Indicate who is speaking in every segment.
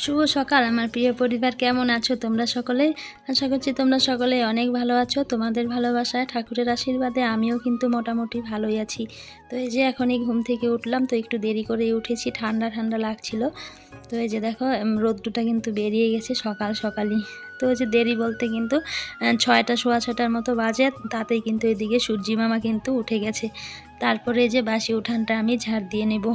Speaker 1: শুভ সকাল। আমার প্রিয় পরিবার কেমন আছো তোমরা সকলে? আশা করছি তোমরা সকলে অনেক ভালো আছো। তোমাদের ভালোবাসায় ঠাকুরের আশীর্বাদে আমিও কিন্তু মোটামুটি ভালোই আছি। তো এই যে এখনই ঘুম থেকে উঠলাম তো একটু দেরি করে উঠেছি। ঠান্ডা ঠান্ডা লাগছিল। তো এই যে দেখো উম, রোদ্দুটা কিন্তু বেরিয়ে গেছে সকাল সকালই। তো যে দেরি বলতে কিন্তু ছয়টা সোয়া ছটার মতো বাজে। তাতেই কিন্তু এদিকে সূর্যি মামা কিন্তু উঠে গেছে। তারপরে যে বাসি উঠানটা আমি ঝাড় দিয়ে নেব।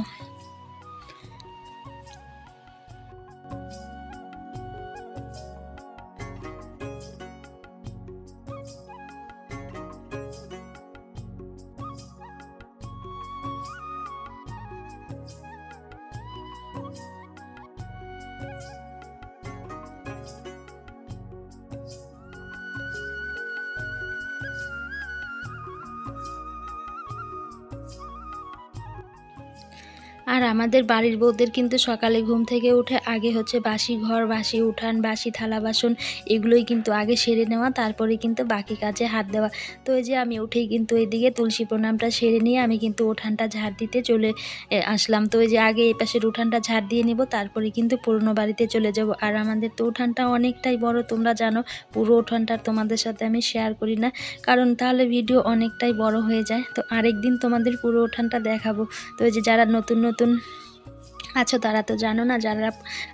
Speaker 1: আর আমাদের বাড়ির বউদের কিন্তু সকালে ঘুম থেকে উঠে আগে হচ্ছে বাসি ঘর, বাসি উঠান, বাসি থালা বাসন, এগুলোই কিন্তু আগে সেরে নেওয়া, তারপরে কিন্তু বাকি কাজে হাত দেওয়া। তো এই যে আমি উঠেই কিন্তু এদিকে তুলসী প্রণামটা সেরে নিয়ে আমি কিন্তু উঠানটা ঝাড় দিতে চলে আসলাম। তো এই যে আগে এই পাশের উঠানটা ঝাড় দিয়ে নিব, তারপরে কিন্তু পুরনো বাড়িতে চলে যাব। আর আমাদের তো উঠানটা অনেকটাই বড়, তোমরা জানো, পুরো উঠানটা তোমাদের সাথে আমি শেয়ার করি না। কারণ তাহলে ভিডিও অনেকটাই বড় হয়ে যায়। তো আরেক দিন তোমাদের পুরো উঠানটা দেখাবো। তো এই যে যারা নতুন নতুন আছো তারা তো জানো না, যারা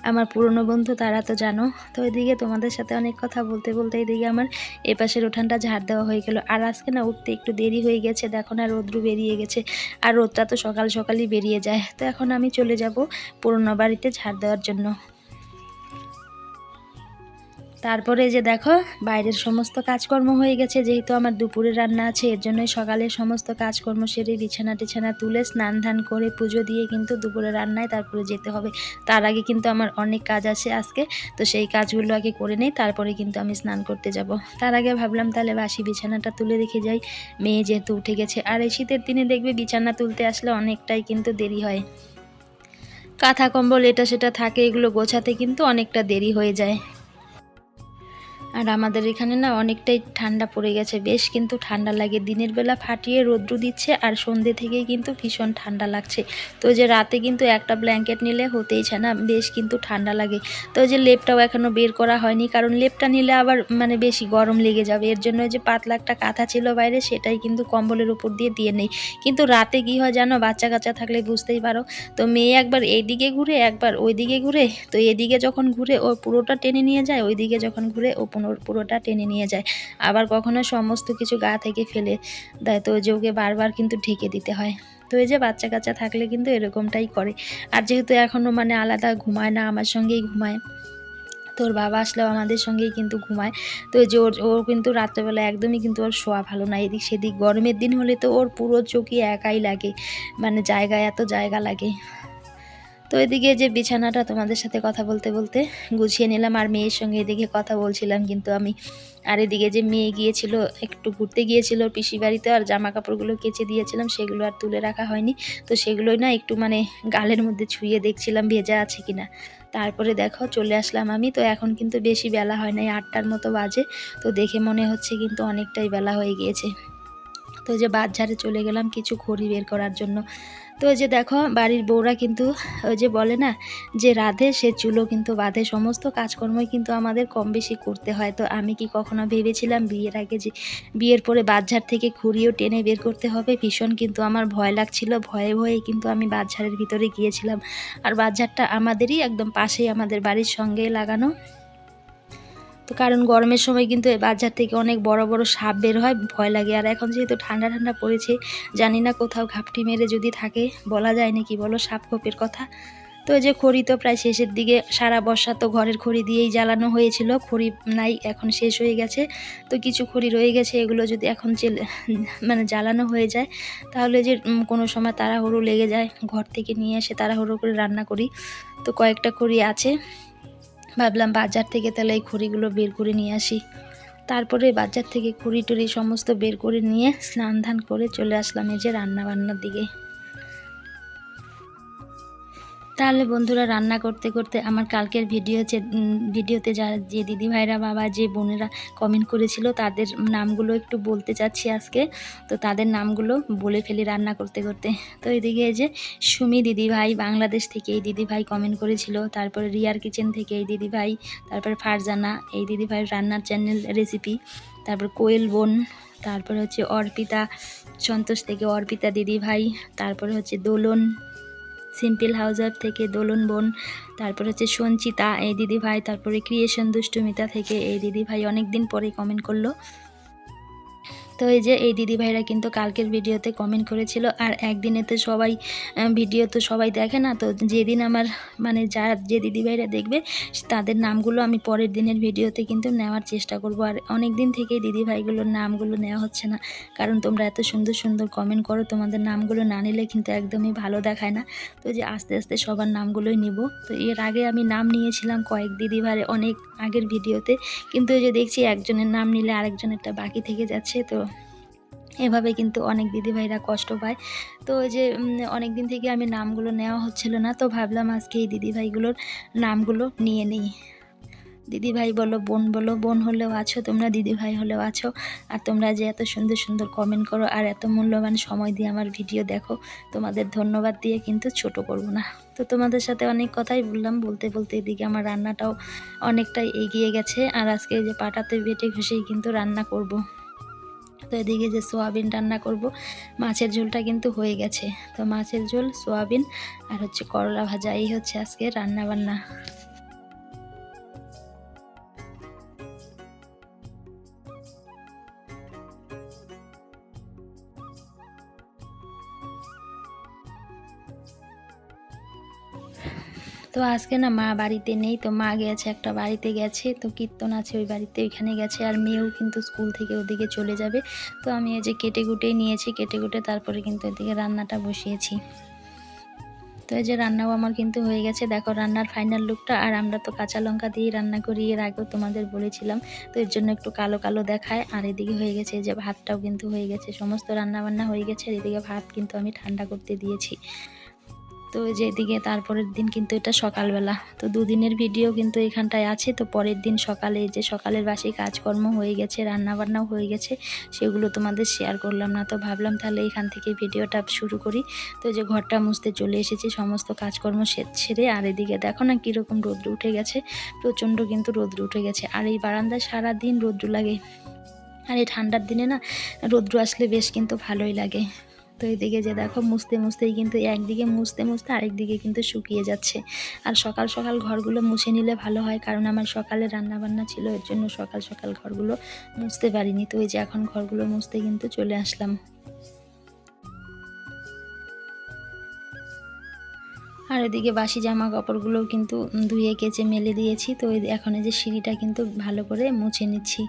Speaker 1: আমার পুরনো বন্ধু তারা তো জানো। তো এদিকে তোমাদের সাথে অনেক কথা বলতে বলতে এদিকে আমার এ পাশের উঠানটা ঝাড় দেওয়া হয়ে গেল। আর আজকে না উঠতে একটু দেরি হয়ে গেছে, দেখো না রোদ্রু বেরিয়ে গেছে। আর রোদটা তো সকাল সকালই বেরিয়ে যায়। তো এখন আমি চলে যাব পুরনো বাড়িতে ঝাড় দেওয়ার জন্য। তারপরে যে দেখো, বাইরের সমস্ত কাজকর্ম হয়ে গেছে, যেহেতু আমার দুপুরে রান্না আছে, এর জন্যই সকালে সমস্ত কাজকর্ম সেরে বিছানা টিছানা তুলে স্নান ধান করে পুজো দিয়ে কিন্তু দুপুরে রান্নায় তারপরে যেতে হবে। তার আগে কিন্তু আমার অনেক কাজ আছে আজকে, তো সেই কাজগুলো আগে করে নেই, তারপরে কিন্তু আমি স্নান করতে যাব। তার আগে ভাবলাম তাহলে বাসি বিছানাটা তুলে রেখে যাই। মেয়ে যেহেতু উঠে গেছে, আর এই শীতের দিনে দেখবে বিছানা তুলতে আসলে অনেকটাই কিন্তু দেরি হয়। কাঁথা কম্বল এটা সেটা থাকে, এগুলো গোছাতে কিন্তু অনেকটা দেরি হয়ে যায়। আর আমাদের এখানে না অনেকটাই ঠান্ডা পড়ে গেছে বেশ, কিন্তু ঠান্ডা লাগে। দিনের বেলা ফাটিয়ে রৌদ্র দিচ্ছে আর সন্ধ্যে থেকেই কিন্তু ভীষণ ঠান্ডা লাগছে। তো যে রাতে কিন্তু একটা ব্ল্যাঙ্কেট নিলে হতেই না, বেশ কিন্তু ঠান্ডা লাগে। তো যে লেপটাও এখনও বের করা হয়নি, কারণ লেপটা নিলে আবার মানে বেশি গরম লেগে যাবে। এর জন্য যে পাতলা একটা কাঁথা ছিল বাইরে, সেটাই কিন্তু কম্বলের উপর দিয়ে দিয়ে নেই। কিন্তু রাতে কী হয় জানো বাচ্চা কাচ্চা থাকলে বুঝতেই পারো, তো মেয়ে একবার এইদিকে ঘুরে, একবার ওইদিকে ঘুরে, তো এদিকে যখন ঘুরে ও পুরোটা টেনে নিয়ে যায়, ওইদিকে যখন ঘুরে ও পুরো- পুরোটা টেনে নিয়ে যায়। আবার কখনো সমস্ত কিছু গা থেকে ফেলে দেয়। তো যে ওকে বারবার কিন্তু ঢেকে দিতে হয়। তো এই যে বাচ্চা কাচ্চা থাকলে কিন্তু এরকমটাই করে। আর যেহেতু এখনও মানে আলাদা ঘুমায় না, আমার সঙ্গেই ঘুমায়, তোর বাবা আসলেও আমাদের সঙ্গেই কিন্তু ঘুমায়। তো যে ওর, ও কিন্তু রাত্রেবেলা একদমই কিন্তু ওর শোয়া ভালো না। এদিক সেদিক গরমের দিন হলে তো ওর পুরো চোখই একাই লাগে। মানে জায়গায় এত জায়গা লাগে। তো এদিকে যে বিছানাটা তোমাদের সাথে কথা বলতে বলতে গুছিয়ে নিলাম, আর মেয়ের সঙ্গে এদিকে কথা বলছিলাম, কিন্তু আমি আর এদিকে যে মেয়ে গিয়েছিল, একটু ঘুরতে গিয়েছিল পিসি বাড়িতে, আর জামা কাপড়গুলো কেচে দিয়েছিলাম, সেগুলো আর তুলে রাখা হয়নি। তো সেগুলোই না একটু মানে গালের মধ্যে ছুঁয়ে দেখছিলাম ভেজা আছে কিনা। তারপরে দেখো, চলে আসলাম আমি। তো এখন কিন্তু বেশি বেলা হয় নাই, আটটার মতো বাজে। তো দেখে মনে হচ্ছে কিন্তু অনেকটাই বেলা হয়ে গিয়েছে। তো যে বাজারে চলে গেলাম কিছু খড়ি বের করার জন্য। তো যে দেখো, বাড়ির বউরা কিন্তু ওই যে বলে না যে রাধে, সে চুলো কিন্তু বাঁধে, সমস্ত কাজকর্মই কিন্তু আমাদের কম বেশি করতে হয়। তো আমি কি কখনো ভেবেছিলাম বিয়ের আগে যে বিয়ের পরে বাজার থেকে খুঁড়িও টেনে বের করতে হবে? ভীষণ কিন্তু আমার ভয় লাগছিল, ভয়ে ভয়ে কিন্তু আমি বাজারের ভিতরে গিয়েছিলাম। আর বাজারটা আমাদেরই, একদম পাশেই আমাদের বাড়ির সঙ্গেই লাগানো। তো কারণ গরমের সময় কিন্তু বাজার থেকে অনেক বড় বড় সাপ বের হয়, ভয় লাগে। আর এখন যেহেতু ঠান্ডা ঠান্ডা পড়েছে, জানি না কোথাও ঘাপটি মেরে যদি থাকে, বলা যায় না নাকি? বলো, সাপ খোপের কথা। তো এই যে খড়ি তো প্রায় শেষের দিকে, সারা বর্ষা তো ঘরের খড়ি দিয়েই জ্বালানো হয়েছিল, খড়ি নাই, এখন শেষ হয়ে গেছে। তো কিছু খড়ি রয়ে গেছে, এগুলো যদি এখন জেলে মানে জ্বালানো হয়ে যায়, তাহলে যে কোনো সময় তাড়াহুড়ো লেগে যায়। ঘর থেকে নিয়ে এসে তাড়াহুড়ো করে রান্না করি। তো কয়েকটা খড়ি আছে। ভাবলাম বাজার থেকে তাহলে এই খড়িগুলো বের করে নিয়ে আসি। তারপরে বাজার থেকে খড়ি টড়ি সমস্ত বের করে নিয়ে স্নান ধান করে চলে আসলাম এই যে রান্নাবান্নার দিকে। তাহলে বন্ধুরা রান্না করতে করতে আমার কালকের ভিডিও ভিডিওতে যা, যে দিদিভাইরা বাবা, যে বোনেরা কমেন্ট করেছিল, তাদের নামগুলো একটু বলতে চাচ্ছি আজকে। তো তাদের নামগুলো বলে ফেলি রান্না করতে করতে। তো এদিকে যে সুমি দিদিভাই, বাংলাদেশ থেকে এই দিদিভাই কমেন্ট করেছিল, তারপরে রিয়ার কিচেন থেকে এই দিদিভাই, তারপরে ফারজানা, এই দিদি ভাই রান্নার চ্যানেল রেসিপি তারপর কোয়েল বোন, তারপরে হচ্ছে অর্পিতা, সন্তোষ থেকে অর্পিতা দিদিভাই, তারপরে হচ্ছে দোলন সিম্পল হাউজার থেকে দোলন বোন, তারপর হচ্ছে সঞ্চিতা, এই দিদি ভাই তারপরে ক্রিয়েশন দুষ্টুমিতা থেকে এই দিদি ভাই অনেক দিন পরে কমেন্ট করল। তো এই যে এই দিদি ভাইরা কিন্তু কালকের ভিডিওতে কমেন্ট করেছিল, আর একদিনে তো সবাই ভিডিও তো সবাই দেখে না, তো যেদিন আমার মানে যে দিদি ভাইরা দেখবে, তাদের নামগুলো আমি পরের দিনের ভিডিওতে কিন্তু নেওয়ার চেষ্টা করব। আর অনেক দিন থেকেই দিদি ভাইগুলোর নামগুলো নেওয়া হচ্ছে না, কারণ তোমরা এত সুন্দর সুন্দর কমেন্ট করো, তোমাদের নামগুলো না নিলে কিন্তু একদমই ভালো দেখায় না। তো যে আস্তে আস্তে সবার নামগুলোই নিব। তো এর আগে আমি নাম নিয়েছিলাম কয়েক দিদি ভাই অনেক আগের ভিডিওতে, কিন্তু যে দেখছি একজনের নাম নিলে আরেকজনেরটা বাকি থেকে যাচ্ছে, তো এভাবে কিন্তু অনেক দিদিভাইরা কষ্ট পায়। তো যে অনেক দিন থেকে আমি নামগুলো নেওয়া হচ্ছিল না, তো ভাবলাম আজকে এই দিদিভাইগুলোর নামগুলো নিয়ে নিই। দিদিভাই বলো, বোন বলো, বোন হলেও আছো, তোমরা দিদিভাই হলেও আছো, আর তোমরা যে এত সুন্দর সুন্দর কমেন্ট করো আর এত মূল্যবান সময় দিয়ে আমার ভিডিও দেখো, তোমাদের ধন্যবাদ দিয়ে কিন্তু ছোট করব না। তো তোমাদের সাথে অনেক কথাই বললাম, বলতে বলতে এদিকে আমার রান্নাটাও অনেকটাই এগিয়ে গেছে, আর আজকে যে পাটাতে বেটে ঘষেই কিন্তু রান্না করব। তো এদিকে যে সোয়াবিন রান্না করব, মাছের ঝোলটা কিন্তু হয়ে গেছে। তো মাছের ঝোল, সোয়াবিন আর হচ্ছে করলা ভাজা, এই হচ্ছে আজকে রান্না বান্না তো আজকে না মা বাড়িতে নেই, তো মা গেছে, একটা বাড়িতে গেছে, তো কীর্তন আছে ওই বাড়িতে, ওইখানে গেছে, আর মেয়েও কিন্তু স্কুল থেকে ওদিকে চলে যাবে। তো আমি এই যে কেটে কুটেই নিয়েছি, কেটে কুটে তারপরে কিন্তু ওইদিকে রান্নাটা বসিয়েছি। তো এই যে রান্নাও আমার কিন্তু হয়ে গেছে। দেখো রান্নার ফাইনাল লুকটা আর আমরা তো কাঁচা লঙ্কা দিয়ে রান্না করি, এর আগেও তোমাদের বলেছিলাম। তো এর জন্য একটু কালো কালো দেখায়, আর এদিকে হয়ে গেছে, এই যে ভাতটাও কিন্তু হয়ে গেছে, সমস্ত রান্না বান্না হয়ে গেছে, আর এদিকে ভাত কিন্তু আমি ঠান্ডা করতে দিয়েছি। তো ওই যে এদিকে তারপরের দিন কিন্তু এটা সকালবেলা। তো দুদিনের ভিডিও কিন্তু এখানটায় আছে। তো পরের দিন সকালে যে সকালের বাসি কাজকর্ম হয়ে গেছে রান্না বান্নাও হয়ে গেছে, সেগুলো তোমাদের শেয়ার করলাম না। তো ভাবলাম তাহলে এখান থেকে ভিডিওটা শুরু করি। তো যে ঘরটা মুছতে চলে এসেছি, সমস্ত কাজকর্ম সেরে আর এদিকে দেখো না কীরকম রোদ্র উঠে গেছে। প্রচণ্ড কিন্তু রোদ্র উঠে গেছে। আর এই বারান্দায় সারা দিন রোদ্র লাগে। আর এই ঠান্ডার দিনে না রোদ্র আসলে বেশ কিন্তু ভালোই লাগে। তো এদিকে যে দেখো মুছতে মুছতেই কিন্তু একদিকে মুছতে মুছতে আরেকদিকে কিন্তু শুকিয়ে যাচ্ছে। আর সকাল সকাল ঘরগুলো মুছে নিলে ভালো হয়, কারণ আমার সকালে রান্না বান্না ছিল, এর জন্য সকাল সকাল ঘরগুলো মুছতে পারিনি। তো এই যে এখন ঘরগুলো মুছতে কিন্তু চলে আসলাম। আর এদিকে বাসি জামা কাপড়গুলোও কিন্তু ধুয়ে, কেচে, মেলে দিয়েছি। তো এখন এই যে সিঁড়িটা কিন্তু ভালো করে মুছে নিচ্ছি।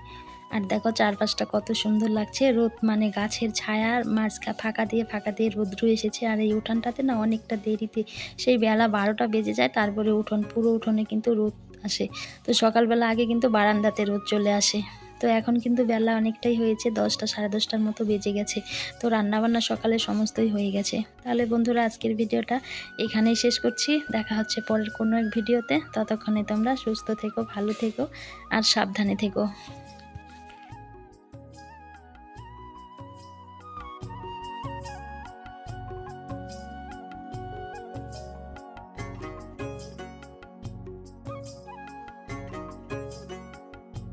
Speaker 1: আর দেখো চারপাশটা কত সুন্দর লাগছে। রোদ মানে গাছের ছায়ার মাঝখা ফাঁকা দিয়ে ফাঁকা দিয়ে রোদ্র এসেছে। আর এই উঠানটাতে না অনেকটা দেরিতে সেই বেলা বারোটা বেজে যায়, তারপরে উঠোন, পুরো উঠোনে কিন্তু রোদ আসে। তো সকালবেলা আগে কিন্তু বারান্দাতে রোদ চলে আসে। তো এখন কিন্তু বেলা অনেকটাই হয়েছে, দশটা, সাড়ে দশটার মতো বেজে গেছে। তো রান্নাবান্না সকালে সমস্তই হয়ে গেছে। তাহলে বন্ধুরা, আজকের ভিডিওটা এখানেই শেষ করছি। দেখা হচ্ছে পরের কোনো এক ভিডিওতে। ততক্ষণে তোমরা সুস্থ থেকো, ভালো থেকো, আর সাবধানে থেকো।